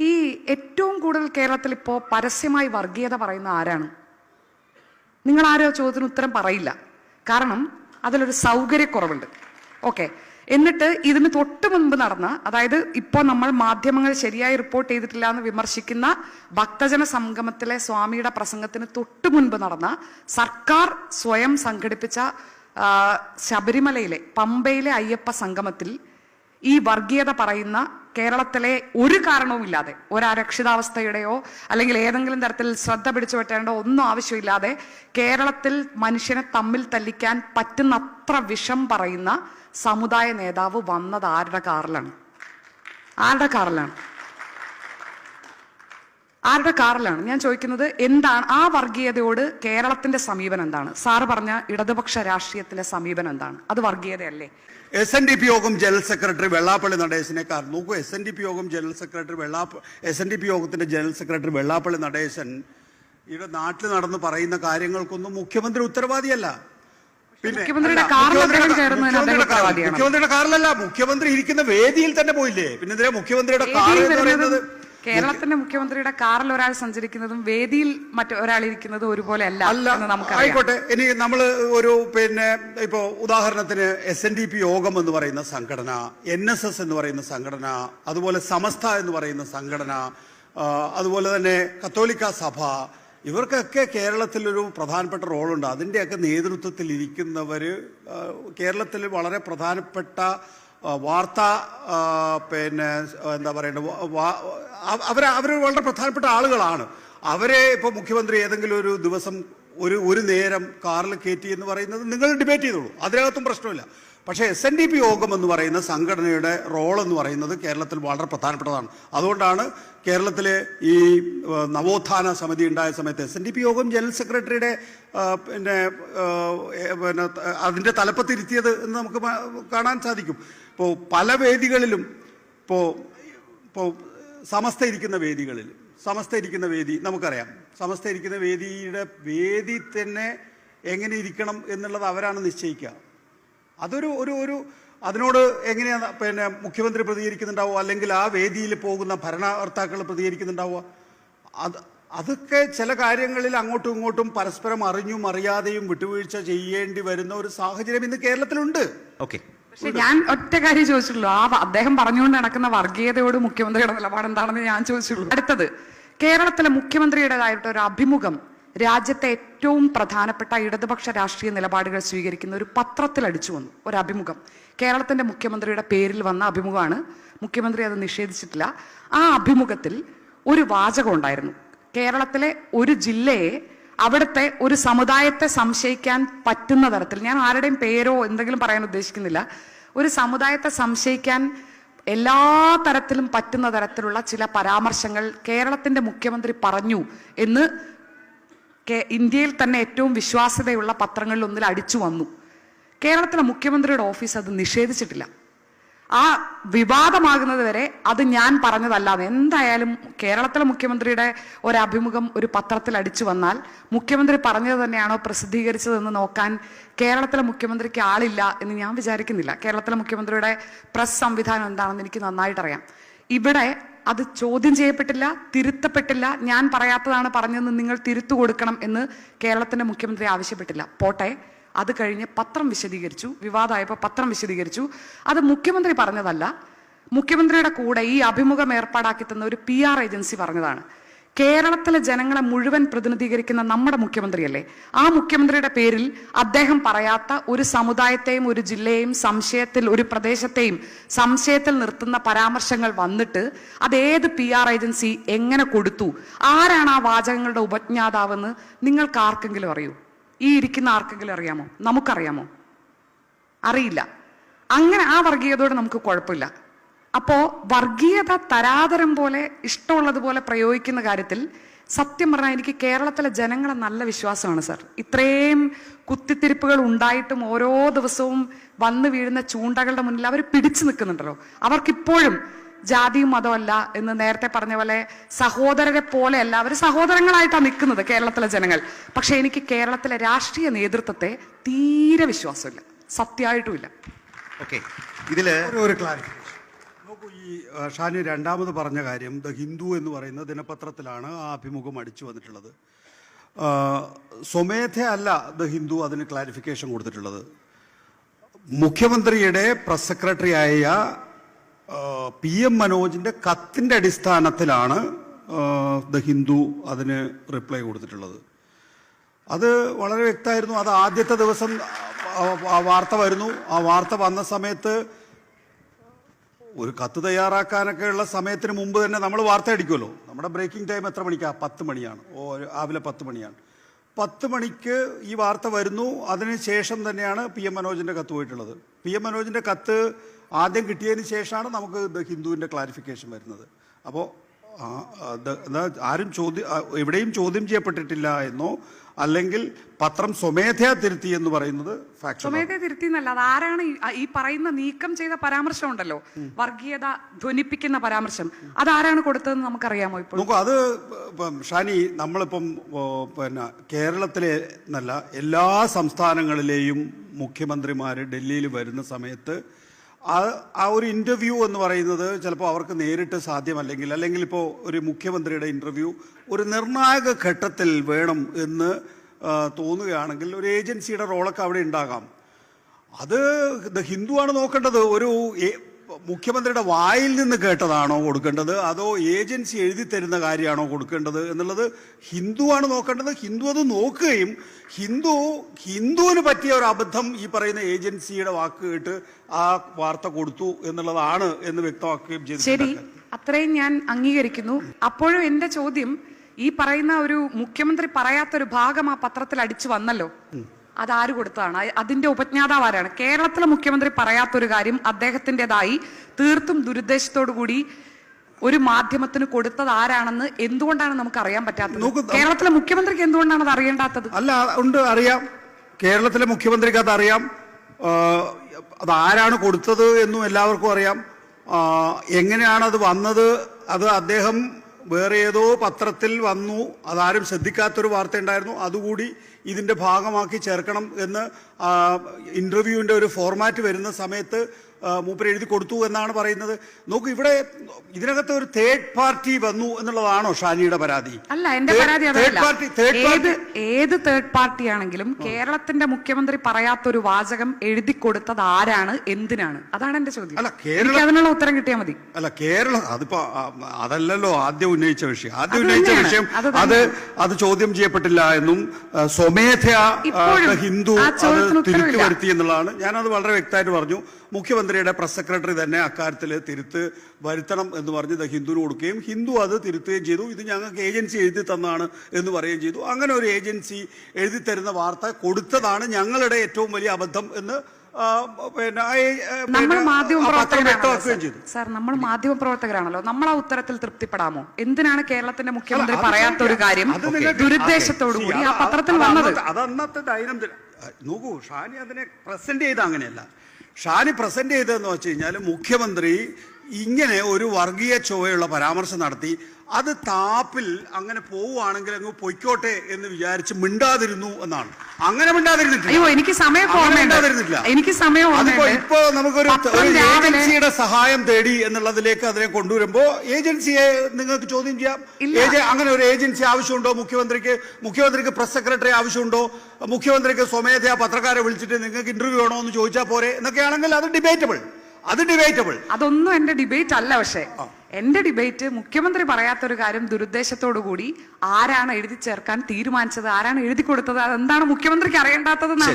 ഈ ഏറ്റവും കൂടുതൽ കേരളത്തിൽ ഇപ്പോൾ പരസ്യമായി വർഗീയത പറയുന്ന ആരാണ്? നിങ്ങൾ ആരോ ചോദ്യത്തിന് ഉത്തരം പറയില്ല. കാരണം അതിലൊരു സൗകര്യക്കുറവുണ്ട്. ഓക്കെ. എന്നിട്ട് ഇതിന് തൊട്ട് മുൻപ് നടന്ന അതായത് ഇപ്പോൾ നമ്മൾ മാധ്യമങ്ങൾ ശരിയായി റിപ്പോർട്ട് ചെയ്തിട്ടില്ല എന്ന് വിമർശിക്കുന്ന ഭക്തജന സംഗമത്തിലെ സ്വാമിയുടെ പ്രസംഗത്തിന് തൊട്ട് മുൻപ് നടന്ന സർക്കാർ സ്വയം സംഘടിപ്പിച്ച ശബരിമലയിലെ പമ്പയിലെ അയ്യപ്പ സംഗമത്തിൽ ഈ വർഗീയത പറയുന്ന കേരളത്തിലെ ഒരു കാരണവുമില്ലാതെ ഒരു അരക്ഷിതാവസ്ഥയുടെയോ അല്ലെങ്കിൽ ഏതെങ്കിലും തരത്തിൽ ശ്രദ്ധ പിടിച്ചു പറ്റേണ്ടോ ഒന്നും ആവശ്യമില്ലാതെ കേരളത്തിൽ മനുഷ്യനെ തമ്മിൽ തല്ലിക്കാൻ പറ്റുന്നത്ര വിഷം പറയുന്ന സമുദായ നേതാവ് വന്നത് ആരുടെ കാറിലാണ്? ആരുടെ കാറിലാണ്? ആരുടെ കാറിലാണ്? ഞാൻ ചോദിക്കുന്നത് എന്താണ് ആ വർഗീയതയോട് കേരളത്തിന്റെ സമീപനം എന്താണ്? സാറ് പറഞ്ഞ ഇടതുപക്ഷ രാഷ്ട്രീയത്തിലെ സമീപനം എന്താണ്? അത് വർഗീയതയല്ലേ? എസ് എൻ ഡി പി യോഗം ജനറൽ സെക്രട്ടറി വെള്ളാപ്പള്ളി നടേശനെ കാർ നോക്കൂ എസ് എൻ ഡി പി യോഗം ജനറൽ സെക്രട്ടറി വെള്ളാപ്പ എസ് എൻ ഡി പി യോഗത്തിന്റെ ജനറൽ സെക്രട്ടറി വെള്ളാപ്പള്ളി നടേശൻ ഇവിടെ നാട്ടിൽ നടന്ന് പറയുന്ന കാര്യങ്ങൾക്കൊന്നും മുഖ്യമന്ത്രി ഉത്തരവാദിയല്ല. പിന്നെ മുഖ്യമന്ത്രിയുടെ കാറിലല്ല മുഖ്യമന്ത്രി ഇരിക്കുന്ന വേദിയിൽ തന്നെ പോയില്ലേ? പിന്നെ മുഖ്യമന്ത്രിയുടെ കാർ എന്ന് പറയുന്നത്? കേരളത്തിന്റെ മുഖ്യമന്ത്രിയുടെ കാറിൽ ഒരാൾ സഞ്ചരിക്കുന്നതും വേദിയിൽ മറ്റൊരാൾ ഇരിക്കുന്നതും ഒരുപോലെ അല്ല അല്ല നമുക്കറിയാം. ആയിക്കോട്ടെ. ഇനി നമ്മൾ ഒരു പിന്നെ ഇപ്പോ ഉദാഹരണത്തിന് എസ് എൻ ഡി പി യോഗം എന്ന് പറയുന്ന സംഘടന എൻ എസ് എസ് എന്ന് പറയുന്ന സംഘടന അതുപോലെ സമസ്ത എന്ന് പറയുന്ന സംഘടന അതുപോലെ തന്നെ കത്തോലിക്ക സഭ ഇവർക്കൊക്കെ കേരളത്തിൽ ഒരു പ്രധാനപ്പെട്ട റോളുണ്ട്. അതിന്റെയൊക്കെ നേതൃത്വത്തിൽ ഇരിക്കുന്നവർ കേരളത്തിൽ വളരെ പ്രധാനപ്പെട്ട വാർത്ത വാർത്താ പിന്നെ എന്താ പറയേണ്ടത് അവർ അവർ വളരെ പ്രധാനപ്പെട്ട ആളുകളാണ്. അവരെ ഇപ്പോൾ മുഖ്യമന്ത്രി ഏതെങ്കിലും ഒരു ദിവസം ഒരു ഒരു നേരം കാറിൽ കയറ്റി എന്ന് പറയുന്നത് നിങ്ങൾ ഡിബേറ്റ് ചെയ്തോളൂ. അതിനകത്തും പ്രശ്നമില്ല. പക്ഷേ എസ് എൻ ഡി പി യോഗം എന്ന് പറയുന്ന സംഘടനയുടെ റോൾ എന്ന് പറയുന്നത് കേരളത്തിൽ വളരെ പ്രധാനപ്പെട്ടതാണ്. അതുകൊണ്ടാണ് കേരളത്തിലെ ഈ നവോത്ഥാന സമിതി ഉണ്ടായ സമയത്ത് എസ് എൻ ഡി പി യോഗം ജനറൽ സെക്രട്ടറിയുടെ പിന്നെ പിന്നെ അതിന്റെ തലപ്പത്തിരുത്തിയത് എന്ന് നമുക്ക് കാണാൻ സാധിക്കും. ഇപ്പോൾ പല വേദികളിലും ഇപ്പോൾ ഇപ്പോൾ സമസ്ത ഇരിക്കുന്ന വേദികളിൽ. സമസ്ത ഇരിക്കുന്ന വേദി നമുക്കറിയാം. സമസ്ത ഇരിക്കുന്ന വേദിയുടെ വേദി തന്നെ എങ്ങനെ ഇരിക്കണം എന്നുള്ളത് അവരാണ് നിശ്ചയിക്കുക. അതൊരു ഒരു ഒരു അതിനോട് എങ്ങനെയാണ് പിന്നെ മുഖ്യമന്ത്രി പ്രതികരിക്കുന്നുണ്ടാവുക അല്ലെങ്കിൽ ആ വേദിയിൽ പോകുന്ന ഭരണകർത്താക്കൾ പ്രതികരിക്കുന്നുണ്ടാവുക അത് അതൊക്കെ ചില കാര്യങ്ങളിൽ അങ്ങോട്ടും ഇങ്ങോട്ടും പരസ്പരം അറിഞ്ഞും അറിയാതെയും വിട്ടുവീഴ്ച ചെയ്യേണ്ടി വരുന്ന ഒരു സാഹചര്യം ഇന്ന് കേരളത്തിലുണ്ട്. ഓക്കെ. പക്ഷെ ഞാൻ ഒറ്റ കാര്യം ചോദിച്ചുള്ളൂ ആ അദ്ദേഹം പറഞ്ഞുകൊണ്ട് നടക്കുന്ന വർഗീയതയോട് മുഖ്യമന്ത്രിയുടെ നിലപാട് എന്താണെന്ന് ഞാൻ ചോദിച്ചുള്ളൂ അടുത്തത് കേരളത്തിലെ മുഖ്യമന്ത്രിയുടേതായിട്ട് ഒരു അഭിമുഖം രാജ്യത്തെ ഏറ്റവും പ്രധാനപ്പെട്ട ഇടതുപക്ഷ രാഷ്ട്രീയ നിലപാടുകൾ സ്വീകരിക്കുന്ന ഒരു പത്രത്തിൽ അടിച്ചു വന്നു. ഒരു അഭിമുഖം. കേരളത്തിന്റെ മുഖ്യമന്ത്രിയുടെ പേരിൽ വന്ന അഭിമുഖമാണ്. മുഖ്യമന്ത്രി അത് നിഷേധിച്ചിട്ടില്ല. ആ അഭിമുഖത്തിൽ ഒരു വാചകം ഉണ്ടായിരുന്നു. കേരളത്തിലെ ഒരു ജില്ലയെ അവിടുത്തെ ഒരു സമുദായത്തെ സംശയിക്കാൻ പറ്റുന്ന തരത്തിൽ ഞാൻ ആരുടെയും പേരോ എന്തെങ്കിലും പറയാൻ ഉദ്ദേശിക്കുന്നില്ല ഒരു സമുദായത്തെ സംശയിക്കാൻ എല്ലാ തരത്തിലും പറ്റുന്ന തരത്തിലുള്ള ചില പരാമർശങ്ങൾ കേരളത്തിന്റെ മുഖ്യമന്ത്രി പറഞ്ഞു എന്ന് ഇന്ത്യയിൽ തന്നെ ഏറ്റവും വിശ്വാസ്യതയുള്ള പത്രങ്ങളിൽ ഒന്നിൽ അടിച്ചു വന്നു. കേരളത്തിലെ മുഖ്യമന്ത്രിയുടെ ഓഫീസ് അത് നിഷേധിച്ചിട്ടില്ല. ആ വിവാദമാകുന്നത് വരെ അത് ഞാൻ പറഞ്ഞതല്ലാതെ എന്തായാലും കേരളത്തിലെ മുഖ്യമന്ത്രിയുടെ ഒരു അഭിമുഖം ഒരു പത്രത്തിൽ അടിച്ചു വന്നാൽ മുഖ്യമന്ത്രി പറഞ്ഞത് തന്നെയാണോ പ്രസിദ്ധീകരിച്ചതെന്ന് നോക്കാൻ കേരളത്തിലെ മുഖ്യമന്ത്രിക്ക് ആളില്ല എന്ന് ഞാൻ വിചാരിക്കുന്നില്ല. കേരളത്തിലെ മുഖ്യമന്ത്രിയുടെ പ്രസ് സംവിധാനം എന്താണെന്ന് എനിക്ക് നന്നായിട്ടറിയാം. ഇവിടെ അത് ചോദ്യം ചെയ്യപ്പെട്ടില്ല തിരുത്തപ്പെട്ടില്ല. ഞാൻ പറയാത്തതാണ് പറഞ്ഞതെന്ന് നിങ്ങൾ തിരുത്തു കൊടുക്കണം എന്ന് കേരളത്തിന്റെ മുഖ്യമന്ത്രി ആവശ്യപ്പെട്ടില്ല. പോട്ടെ. അത് കഴിഞ്ഞ് പത്രം വിശദീകരിച്ചു വിവാദമായപ്പോൾ പത്രം വിശദീകരിച്ചു. അത് മുഖ്യമന്ത്രി പറഞ്ഞതല്ല. മുഖ്യമന്ത്രിയുടെ കൂടെ ഈ അഭിമുഖം ഏർപ്പാടാക്കി തന്ന ഒരു പി ആർ ഏജൻസി പറഞ്ഞതാണ്. കേരളത്തിലെ ജനങ്ങളെ മുഴുവൻ പ്രതിനിധീകരിക്കുന്ന നമ്മുടെ മുഖ്യമന്ത്രിയല്ലേ? ആ മുഖ്യമന്ത്രിയുടെ പേരിൽ അദ്ദേഹം പറയാത്ത ഒരു സമുദായത്തെയും ഒരു ജില്ലയെയും സംശയത്തിൽ ഒരു പ്രദേശത്തെയും സംശയത്തിൽ നിർത്തുന്ന പരാമർശങ്ങൾ വന്നിട്ട് അത് ഏത് പി ആർ ഏജൻസി എങ്ങനെ കൊടുത്തു? ആരാണ് ആ വാചകങ്ങളുടെ ഉപജ്ഞാതാവെന്ന് നിങ്ങൾക്ക് ആർക്കെങ്കിലും അറിയൂ. ഈ ഇരിക്കുന്ന ആർക്കെങ്കിലും അറിയാമോ? നമുക്കറിയാമോ? അറിയില്ല. അങ്ങനെ ആ വർഗീയതയോട് നമുക്ക് കുഴപ്പമില്ല. അപ്പോ വർഗീയത തരാതരം പോലെ ഇഷ്ടമുള്ളതുപോലെ പ്രയോഗിക്കുന്ന കാര്യത്തിൽ സത്യം പറഞ്ഞാൽ എനിക്ക് കേരളത്തിലെ ജനങ്ങളെ നല്ല വിശ്വാസമാണ് സർ. ഇത്രയും കുത്തിത്തിരിപ്പുകൾ ഉണ്ടായിട്ടും ഓരോ ദിവസവും വന്നു വീഴുന്ന ചൂണ്ടകളുടെ മുന്നിൽ അവർ പിടിച്ചു നിൽക്കുന്നുണ്ടല്ലോ. അവർക്കിപ്പോഴും ജാതിയും മതമല്ല എന്ന് നേരത്തെ പറഞ്ഞ പോലെ സഹോദരരെ പോലെയല്ല അവർ സഹോദരങ്ങളായിട്ടാണ് നിൽക്കുന്നത് കേരളത്തിലെ ജനങ്ങൾ. പക്ഷെ എനിക്ക് കേരളത്തിലെ രാഷ്ട്രീയ നേതൃത്വത്തെ തീരെ വിശ്വാസമില്ല. സത്യമായിട്ടുമില്ല. ഓക്കെ. ഇതിൽ ഒരു ക്ലാരിഫിക്കേഷൻ നോക്കൂ ഈ ഷാനു രണ്ടാമത് പറഞ്ഞ കാര്യം ദ ഹിന്ദു എന്ന് പറയുന്ന ദിനപത്രത്തിലാണ് ആ അഭിമുഖം അടിച്ചു വന്നിട്ടുള്ളത്. ആ, സ്വമേധ അല്ല ദ ഹിന്ദു അതിന് ക്ലാരിഫിക്കേഷൻ കൊടുത്തിട്ടുള്ളത്. മുഖ്യമന്ത്രിയുടെ പ്രസ് സെക്രട്ടറി ആയ പി എം മനോജിന്റെ കത്തിന്റെ അടിസ്ഥാനത്തിലാണ് ദ ഹിന്ദു അതിന് റിപ്ലൈ കൊടുത്തിട്ടുള്ളത്. അത് വളരെ വ്യക്തമായിരുന്നു. അത് ആദ്യത്തെ ദിവസം ആ- വാർത്ത വരുന്നു. ആ വാർത്ത വന്ന സമയത്ത് ഒരു കത്ത് തയ്യാറാക്കാനൊക്കെ ഉള്ള സമയത്തിന് മുമ്പ് തന്നെ നമ്മൾ വാർത്ത അടിക്കുമല്ലോ. നമ്മുടെ ബ്രേക്കിംഗ് ടൈം എത്ര മണിക്കാണ് പത്ത് മണിയാണ്. ഓ രാവിലെ പത്ത് മണിയാണ്. പത്ത് മണിക്ക് ഈ വാർത്ത വരുന്നു. അതിന് ശേഷം തന്നെയാണ് പി എം മനോജിന്റെ കത്ത് പോയിട്ടുള്ളത്. പി എം മനോജിന്റെ കത്ത് ആദ്യം കിട്ടിയതിന് ശേഷമാണ് നമുക്ക് ദ ഹിന്ദുവിന്റെ ക്ലാരിഫിക്കേഷൻ വരുന്നത്. അപ്പോൾ ആരും ചോദ്യം എവിടെയും ചോദ്യം ചെയ്യപ്പെട്ടിട്ടില്ല എന്നോ അല്ലെങ്കിൽ പത്രം സ്വമേധയാ തിരുത്തി എന്ന് പറയുന്നത് സ്വമേധയാ തിരുത്തി എന്നല്ല അത് ആരാണ് ഈ- പറയുന്ന നീക്കം ചെയ്ത പരാമർശം ഉണ്ടല്ലോ. വർഗീയത ധ്വനിപ്പിക്കുന്ന പരാമർശം. അതാരാണ് കൊടുത്തതെന്ന് നമുക്കറിയാമോ ഇപ്പോൾ? നോക്കൂ അത് ഷാനി നമ്മളിപ്പം പിന്നെ കേരളത്തിലെ എന്നല്ല എല്ലാ സംസ്ഥാനങ്ങളിലെയും മുഖ്യമന്ത്രിമാർ ഡൽഹിയിൽ വരുന്ന സമയത്ത് ആ ഒരു ഇന്റർവ്യൂ എന്ന് പറയുന്നത് ചിലപ്പോൾ അവർക്ക് നേരിട്ട് സാധ്യമല്ലെങ്കിൽ അല്ലെങ്കിൽ ഇപ്പോൾ ഒരു മുഖ്യമന്ത്രിയുടെ ഇന്റർവ്യൂ ഒരു നിർണായക ഘട്ടത്തിൽ വേണം എന്ന് തോന്നുകയാണെങ്കിൽ ഒരു ഏജൻസിയുടെ റോളൊക്കെ അവിടെ ഉണ്ടാകാം. അത് ഹിന്ദു ഹിന്ദുവാണ് നോക്കേണ്ടത്. ഒരു മുഖ്യമന്ത്രിയുടെ വായിൽ നിന്ന് കേട്ടതാണോ കൊടുക്കേണ്ടത്? അതോ ഏജൻസി എഴുതി തരുന്ന കാര്യമാണോ കൊടുക്കേണ്ടത് എന്നുള്ളത് ഹിന്ദുവാണ് നോക്കേണ്ടത്. ഹിന്ദു അത് നോക്കുകയും ഹിന്ദു ഹിന്ദുവിന് പറ്റിയ ഒരു അബദ്ധം ഈ പറയുന്ന ഏജൻസിയുടെ വാക്ക് കേട്ട് ആ വാർത്ത കൊടുത്തു എന്നുള്ളതാണ് എന്ന് വ്യക്തമാക്കുകയും ചെയ്തു ശരി അത്രയും ഞാൻ അംഗീകരിക്കുന്നു. അപ്പോഴും എന്റെ ചോദ്യം ഈ പറയുന്ന ഒരു മുഖ്യമന്ത്രി പറയാത്തൊരു ഭാഗം ആ പത്രത്തിൽ അടിച്ചു വന്നല്ലോ. അതാര് കൊടുത്തതാണ്? അതിന്റെ ഉപജ്ഞാതാവ് ആരാണ് കേരളത്തിലെ മുഖ്യമന്ത്രി പറയാത്തൊരു കാര്യം അദ്ദേഹത്തിന്റെതായി തീർത്തും ദുരുദ്ദേശത്തോടു കൂടി ഒരു മാധ്യമത്തിന് കൊടുത്തത് ആരാണെന്ന് എന്തുകൊണ്ടാണ് നമുക്ക് അറിയാൻ പറ്റാത്തത് കേരളത്തിലെ മുഖ്യമന്ത്രിക്ക് എന്തുകൊണ്ടാണ് അത് അറിയേണ്ടാത്തത്? അല്ല ഉണ്ട് അറിയാം. കേരളത്തിലെ മുഖ്യമന്ത്രിക്ക് അതറിയാം അറിയാം. അത് ആരാണ് കൊടുത്തത് എന്നും എല്ലാവർക്കും അറിയാം. എങ്ങനെയാണ് അത് വന്നത്? അത് അദ്ദേഹം വേറെ ഏതോ പത്രത്തിൽ വന്നു. അതാരും ശ്രദ്ധിക്കാത്തൊരു വാർത്ത ഉണ്ടായിരുന്നു. അതുകൂടി ഇതിന്റെ ഭാഗമാക്കി ചേർക്കണം എന്ന് ഇന്റർവ്യൂവിന്റെ ഒരു ഫോർമാറ്റ് വരുന്ന സമയത്ത് മൂപ്പർ മൂപ്പര് എഴുതി കൊടുത്തു എന്നാണ് പറയുന്നത്. നോക്കൂ ഇവിടെ ഇതിനകത്ത് ഒരു തേർഡ് പാർട്ടി വന്നു എന്നുള്ളതാണോ ഷാനിയുടെ പരാതി? അല്ല എന്റെ പരാതി അതല്ല. ഏത് തേർഡ് പാർട്ടി ആണെങ്കിലും കേരളത്തിന്റെ മുഖ്യമന്ത്രി പറയാത്തൊരു വാചകം എഴുതി കൊടുത്തത് ആരാണ് എന്തിനാണ്? അതാണ് എന്റെ ചോദ്യം. അല്ല, കേരള- അതിനുള്ള ഉത്തരം കിട്ടിയാൽ മതി. അല്ല കേരളം അതിപ്പോ അതല്ലല്ലോ ആദ്യം ഉന്നയിച്ച വിഷയം. ആദ്യം ഉന്നയിച്ച വിഷയം അത് അത് ചോദ്യം ചെയ്യപ്പെട്ടില്ല എന്നും ആ, സ്വമേധയാ ഹിന്ദു അത് തിരുത്തി. വരുത്തി എന്നുള്ളതാണ്. ഞാനത് വളരെ വ്യക്തമായിട്ട് പറഞ്ഞു. മുഖ്യമന്ത്രിയുടെ പ്രസ് സെക്രട്ടറി തന്നെ അക്കാര്യത്തിൽ തിരുത്ത് വരുത്തണം എന്ന് പറഞ്ഞ് ദ ഹിന്ദുവിന് കൊടുക്കുകയും ഹിന്ദു അത് തിരുത്തുകയും ചെയ്തു. ഇത് ഞങ്ങൾക്ക് ഏജൻസി എഴുതി തന്നാണ് എന്ന് പറയുകയും ചെയ്തു. അങ്ങനെ ഒരു ഏജൻസി എഴുതി തരുന്ന വാർത്ത കൊടുത്തതാണ് ഞങ്ങളുടെ ഏറ്റവും വലിയ അബദ്ധം എന്ന് പിന്നെ നമ്മൾ മാധ്യമ സാർ. നമ്മൾ മാധ്യമ പ്രവർത്തകരാണല്ലോ. നമ്മൾ ആ ഉത്തരത്തിൽ തൃപ്തിപ്പെടാമോ? എന്തിനാണ് കേരളത്തിന്റെ മുഖ്യമന്ത്രി പറയാത്ത ഒരു കാര്യം ദുരുദ്ദേശത്തോടു കൂടി ആ പത്രത്തിൽ വന്നത്? അതന്നത്തെ അത് അന്നത്തെ ദൈനംദിന നോക്കൂ ഷാനി അതിനെ പ്രസന്റ് ചെയ്ത അങ്ങനെയല്ല. ഷാനി പ്രസന്റ് ചെയ്തതെന്ന് വെച്ച് കഴിഞ്ഞാൽ മുഖ്യമന്ത്രി ഇങ്ങനെ ഒരു വർഗീയ ചൊവ്വയുള്ള പരാമർശം നടത്തി അത് താപ്പിൽ അങ്ങനെ പോവുകയാണെങ്കിൽ അങ്ങ് പൊയ്ക്കോട്ടെ എന്ന് വിചാരിച്ച് മിണ്ടാതിരുന്നു എന്നാണ്. അങ്ങനെ മിണ്ടാതിരുന്നിട്ടില്ല. അയ്യോ എനിക്ക് സമയം മിണ്ടാതിരുന്നില്ല എനിക്ക് സമയം അതിപ്പോ ഇപ്പോ നമുക്കൊരു ഏജൻസിയുടെ സഹായം തേടി എന്നുള്ളതിലേക്ക് അതിനെ കൊണ്ടുവരുമ്പോ ഏജൻസിയെ നിങ്ങൾക്ക് ചോദ്യം ചെയ്യാം. അങ്ങനെ ഒരു ഏജൻസി ആവശ്യമുണ്ടോ? മുഖ്യമന്ത്രിക്ക് മുഖ്യമന്ത്രിക്ക് പ്രസ് സെക്രട്ടറി ആവശ്യമുണ്ടോ? മുഖ്യമന്ത്രിക്ക് സ്വമേധയാ പത്രക്കാരെ വിളിച്ചിട്ട് നിങ്ങൾക്ക് ഇന്റർവ്യൂ വേണോ എന്ന് ചോദിച്ചാൽ പോരെ? എന്നൊക്കെയാണെങ്കിൽ അത് ഡിബേറ്റബിൾ അത് ഡിബേറ്റബിൾ അതൊന്നും എന്റെ ഡിബേറ്റ് അല്ല പക്ഷേ. എന്റെ ഡിബേറ്റ് മുഖ്യമന്ത്രി പറയാത്തൊരു കാര്യം ദുരുദ്ദേശത്തോടു കൂടി ആരാണ് എഴുതി ചേർക്കാൻ തീരുമാനിച്ചത് ആരാണ് എഴുതി കൊടുത്തത് അതെന്താണ് മുഖ്യമന്ത്രിക്ക് അറിയേണ്ടാത്തതെന്നാണ്.